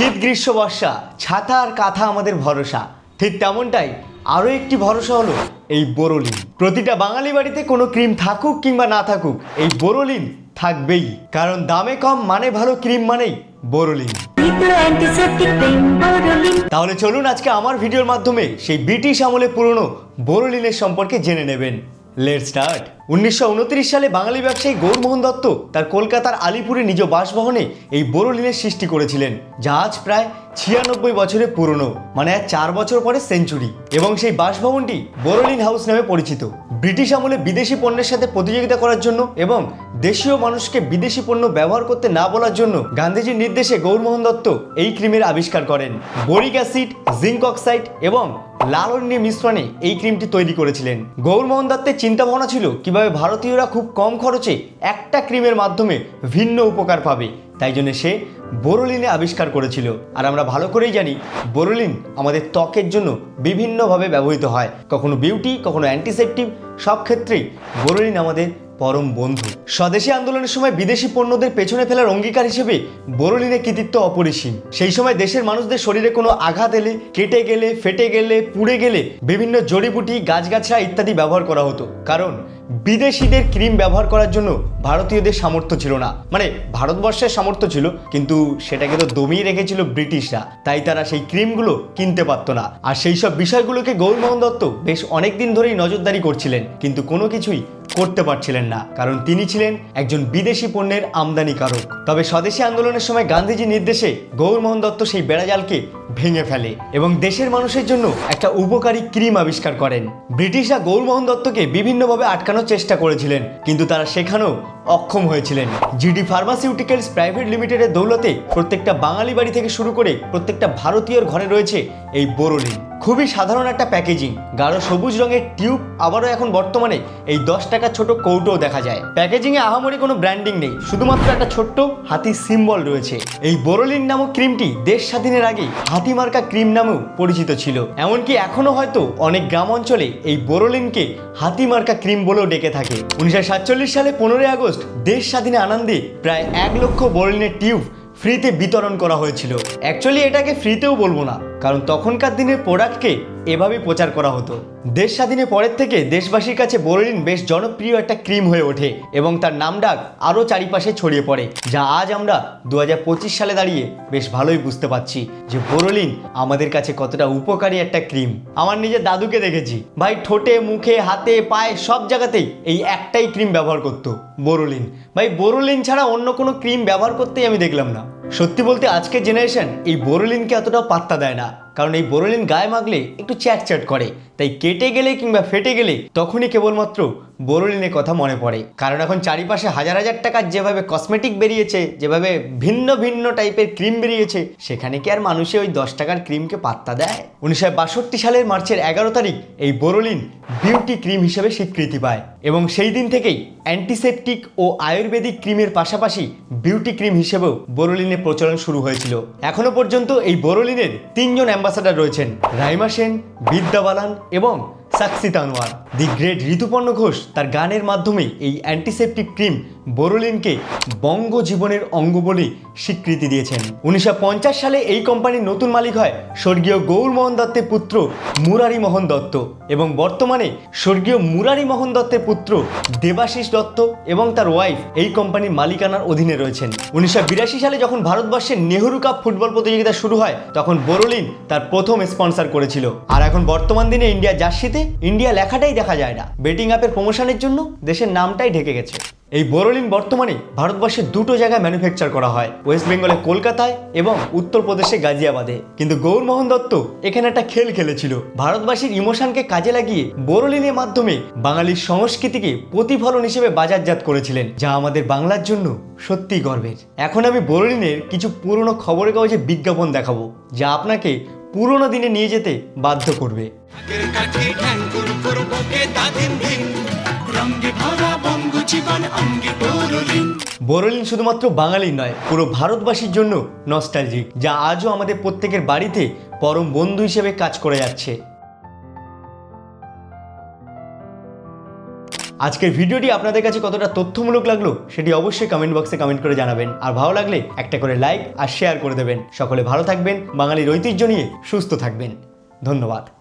শীত গ্রীষ্ম বর্ষা ছাতা আর কাঁথা আমাদের ভরসা। ঠিক তেমনটাই আরও একটি ভরসা হলো এই বোরোলিন। প্রতিটা বাঙালি বাড়িতে কোনো ক্রিম থাকুক কিংবা না থাকুক এই বোরোলিন থাকবেই। কারণ দামে কম মানে ভালো ক্রিম মানেই বোরোলিন। তাহলে চলুন আজকে আমার ভিডিওর মাধ্যমে সেই ব্রিটিশ আমলে পুরনো বোরোলিনের সম্পর্কে জেনে নেবেন। লেট স্টার্ট উনিশশো উনত্রিশ সালে বাঙালি ব্যবসায়ী গৌরমোহন দত্ত তার কলকাতার আলিপুরে নিজ বাসভবনে এই বোরোলিনের সৃষ্টি করেছিলেন, যা আজ প্রায় ছিয়ানব্বই বছরের পুরনো মানে চার বছর পরে সেঞ্চুরি। এবং সেই বাসভবনটি বোরোলিন হাউস নামে পরিচিত। ব্রিটিশ আমলে বিদেশি পণ্যের সাথে প্রতিযোগিতা করার জন্য এবং দেশীয় মানুষকে বিদেশি পণ্য ব্যবহার করতে না বলার জন্য গান্ধীজির নির্দেশে গৌরমোহন দত্ত এই ক্রিমের আবিষ্কার করেন। বোরিক অ্যাসিড, জিঙ্ক অক্সাইড এবং লাল অন্যের মিশ্রণে এই ক্রিমটি তৈরি করেছিলেন। গৌরমোহন দত্তের চিন্তা ভাবনা ছিল কীভাবে ভারতীয়রা খুব কম খরচে একটা ক্রিমের মাধ্যমে ভিন্ন উপকার পাবে। তাই জন্য সে বোরোলিনে আবিষ্কার করেছিল। আর আমরা ভালো করেই জানি, বোরোলিন আমাদের ত্বকের জন্য বিভিন্নভাবে ব্যবহৃত হয়। কখনো বিউটি, কখনো অ্যান্টিসেপটিভ সব ক্ষেত্রেই বোরোলিন আমাদের পরম বন্ধু। স্বদেশী আন্দোলনের সময় বিদেশি পণ্যদের পেছনে ফেলার অঙ্গীকার হিসেবে বোরোলিনের কৃতিত্ব অপরিসীম। সেই সময় দেশের মানুষদের শরীরে কোনো আঘাত এলে, কেটে গেলে, ফেটে গেলে, পুড়ে গেলে বিভিন্ন জড়িবুটি, গাছগাছড়া ইত্যাদি ব্যবহার করা হতো। কারণ বিদেশিদের ক্রিম ব্যবহার করার জন্য ভারতীয়দের সামর্থ্য ছিল না। মানে ভারতবর্ষের সামর্থ্য ছিল, কিন্তু সেটাকে তো দমিয়ে রেখেছিল ব্রিটিশরা। তাই তারা সেই ক্রিমগুলো কিনতে পারত না। আর সেই সব বিষয়গুলোকে গৌরমোহন দত্ত বেশ অনেক দিন ধরেই নজরদারি করছিলেন। কিন্তু কোনো কিছুই করতে পারছিলেন না, কারণ তিনি ছিলেন একজন বিদেশি পণ্যের আমদানিকারক। তবে স্বদেশী আন্দোলনের সময় গান্ধীজির নির্দেশে গৌরমোহন দত্ত সেই বেড়াজালকে ভেঙে ফেলে এবং দেশের মানুষের জন্য একটা উপকারী ক্রিম আবিষ্কার করেন। ব্রিটিশরা গৌরমোহন দত্তকে বিভিন্নভাবে আটকানোর চেষ্টা করেছিলেন, কিন্তু তারা সেখানেও অক্ষম হয়েছিলেন। জিডি ফার্মাসিউটিক্যালস প্রাইভেট লিমিটেডের দৌলতে প্রত্যেকটা বাঙালি বাড়ি থেকে শুরু করে প্রত্যেকটা ভারতীয়র ঘরে রয়েছে এই বোরোলিন। খুবই সাধারণ একটা প্যাকেজিং। গাঢ় সবুজ রঙের টিউব আবারও এখন বর্তমানে এই দশ টাকার ছোট কৌটোও দেখা যায়। প্যাকেজিংয়ে আহামরি কোনো ব্র্যান্ডিং নেই, শুধুমাত্র একটা ছোট্ট হাতি সিম্বল রয়েছে। এই বোরোলিন নামক ক্রিমটি দেশ স্বাধীনের আগে হাতি মার্কা ক্রিম নামেও পরিচিত ছিল। এমনকি এখনও হয়তো অনেক গ্রাম অঞ্চলে এই বোরোলিনকে হাতিমার্কা ক্রিম বলেও ডেকে থাকে। উনিশশো সাতচল্লিশ সালে পনেরোই আগস্ট দেশ স্বাধীনে আনন্দে প্রায় এক লক্ষ বোরোলিনের টিউব ফ্রিতে বিতরণ করা হয়েছিল। অ্যাকচুয়ালি এটাকে ফ্রিতেও বলব না। কারণ তখনকার দিনের প্রোডাক্টকে এভাবেই প্রচার করা হতো। দেশ স্বাধীনের পরের থেকে দেশবাসীর কাছে বোরোলিন বেশ জনপ্রিয় একটা ক্রিম হয়ে ওঠে এবং তার নাম ডাক আরও চারিপাশে ছড়িয়ে পড়ে, যা আজ আমরা দু হাজার পঁচিশ সালে দাঁড়িয়ে বেশ ভালোই বুঝতে পারছি যে বোরোলিন আমাদের কাছে কতটা উপকারী একটা ক্রিম। আমার নিজের দাদুকে দেখেছি। ভাই ঠোঁটে, মুখে, হাতে, পায়ে সব জায়গাতেই এই একটাই ক্রিম ব্যবহার করতো বোরোলিন ভাই বোরোলিন ছাড়া অন্য কোনো ক্রিম ব্যবহার করতেই আমি দেখলাম না। সত্যি বলতে আজকের জেনারেশন এই বোরোলিনকে এতটা পাত্তা দেয় না। কারণ এই বোরোলিন গায়ে মাখলে একটু চ্যাট চ্যাট করে। তাই কেটে গেলে কিংবা ফেটে গেলে তখনই কেবলমাত্র বোরোলিনের কথা মনে পড়ে। কারণ এখন চারিপাশে হাজার হাজার টাকার যেভাবে কসমেটিক বেরিয়েছে, যেভাবে ভিন্ন ভিন্ন টাইপের ক্রিম বেরিয়েছে, সেখানে কি আর মানুষে ওই দশ টাকার ক্রিমকে পাত্তা দেয়? উনিশশো বাষট্টি সালের মার্চের এগারো তারিখ এই বোরোলিন বিউটি ক্রিম হিসেবে স্বীকৃতি পায় এবং সেই দিন থেকেই অ্যান্টিসেপটিক ও আয়ুর্বেদিক ক্রিমের পাশাপাশি বিউটি ক্রিম হিসেবেও বোরোলিনের প্রচলন শুরু হয়েছিল। এখনও পর্যন্ত এই বোরোলিনের তিনজন অ্যাম্বাসাডার রয়েছেন, রাইমা সেন, বিদ্যা বালান এবং সাক্ষী তানোয়ার দি গ্রেট ঋতুপর্ণ ঘোষ তার গানের মাধ্যমে এই অ্যান্টিসেপটিক ক্রিম বোরোলিনকে বঙ্গ জীবনের অঙ্গ বলে স্বীকৃতি দিয়েছেন। উনিশশো পঞ্চাশ সালে এই কোম্পানির নতুন মালিক হয় স্বর্গীয় গৌরমোহন দত্তের পুত্র মুরারি মোহন দত্ত এবং বর্তমানে স্বর্গীয় মুরারি মোহন দত্তের পুত্র দেবাশিস দত্ত এবং তার ওয়াইফ এই কোম্পানির মালিকানার অধীনে রয়েছেন। উনিশশো বিরাশি সালে যখন ভারতবর্ষের নেহরু কাপ ফুটবল প্রতিযোগিতা শুরু হয়, তখন বোরোলিন তার প্রথম স্পন্সর করেছিল। আর এখন বর্তমান দিনে ইন্ডিয়া জার্সিতে ইন্ডিয়া লেখাটাই দেখা যায় না। বেটিং অ্যাপের প্রমোশনের জন্য দেশের নামটাই ঢেকে গেছে। এই বোরোলিন বর্তমানে ভারতবর্ষের দুটো জায়গায় ম্যানুফ্যাকচার করা হয় ওয়েস্ট বেঙ্গলে কলকাতায় এবং উত্তরপ্রদেশে গাজিয়াবাদে। কিন্তু গৌরমোহন দত্ত এখানে একটা খেল খেলেছিল। ভারতবাসীর ইমোশনকে কাজে লাগিয়ে বোরোলিনের মাধ্যমে বাঙালির সংস্কৃতিকে প্রতিফলন হিসেবে বাজারজাত করেছিলেন, যা আমাদের বাংলার জন্য সত্যি গর্বের। এখন আমি বোরোলিনের কিছু পুরনো খবরের কাগজে বিজ্ঞাপন দেখাবো, যা আপনাকে পুরনো দিনে নিয়ে যেতে বাধ্য করবে। দিন রঙ্গে ভরা জীবন, অঙ্গে বোরোলিন শুধুমাত্র বাঙালি নয়, পুরো ভারতবাসীর জন্য নস্টালজিক যা আজও আমাদের প্রত্যেকের বাড়িতে পরম বন্ধু হিসেবে কাজ করে যাচ্ছে। আজকের ভিডিওটি আপনাদের কাছে কতটা তথ্যমূলক লাগল, সেটি অবশ্যই কমেন্ট বক্সে কমেন্ট করে জানাবেন। আর ভালো লাগলে একটা করে লাইক আর শেয়ার করে দেবেন। সকলে ভালো থাকবেন, বাঙালির ঐতিহ্য নিয়ে সুস্থ থাকবেন। ধন্যবাদ।